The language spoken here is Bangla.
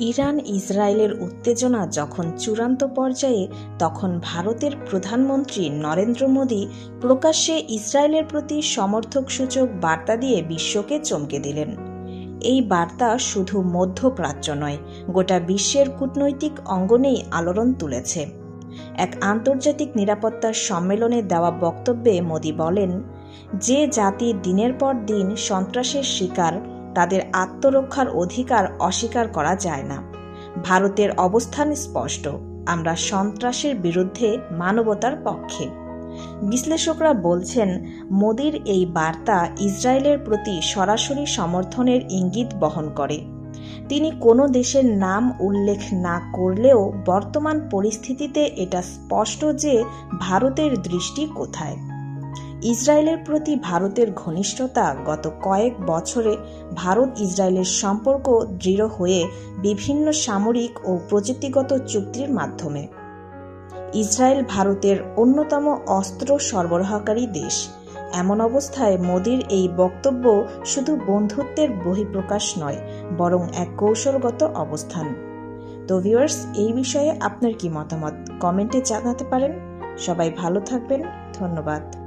ইরান ইসরায়েলের উত্তেজনা যখন চূড়ান্ত পর্যায়ে, তখন ভারতের প্রধানমন্ত্রী নরেন্দ্র মোদী প্রকাশ্যে ইসরায়েলের প্রতি সমর্থকসূচক বার্তা দিয়ে বিশ্বকে চমকে দিলেন। এই বার্তা শুধু মধ্যপ্রাচ্য নয়, গোটা বিশ্বের কূটনৈতিক অঙ্গনেই আলোড়ন তুলেছে। এক আন্তর্জাতিক নিরাপত্তার সম্মেলনে দেওয়া বক্তব্যে মোদি বলেন, যে জাতি দিনের পর দিন সন্ত্রাসের শিকার তাদের আত্মরক্ষার অধিকার অস্বীকার করা যায় না। ভারতের অবস্থান স্পষ্ট, আমরা সন্ত্রাসের বিরুদ্ধে মানবতার পক্ষে। বিশ্লেষকরা বলছেন, মোদির এই বার্তা ইসরায়েলের প্রতি সরাসরি সমর্থনের ইঙ্গিত বহন করে। তিনি কোনো দেশের নাম উল্লেখ না করলেও বর্তমান পরিস্থিতিতে এটা স্পষ্ট যে ভারতের দৃষ্টি কোথায়। ইসরায়েলের প্রতি ভারতের ঘনিষ্ঠতা গত কয়েক বছরে ভারত ইসরায়েলের সম্পর্ক দৃঢ় হয়ে বিভিন্ন সামরিক ও প্রযুক্তিগত চুক্তির মাধ্যমে। ইসরায়েল ভারতের অন্যতম অস্ত্র সরবরাহকারী দেশ। এমন অবস্থায় মোদির এই বক্তব্য শুধু বন্ধুত্বের বহিঃপ্রকাশ নয়, বরং এক কৌশলগত অবস্থান। তো ভিউয়ার্স, এই বিষয়ে আপনার কি মতামত? কমেন্টে জানাতে পারেন। সবাই ভালো থাকবেন। ধন্যবাদ।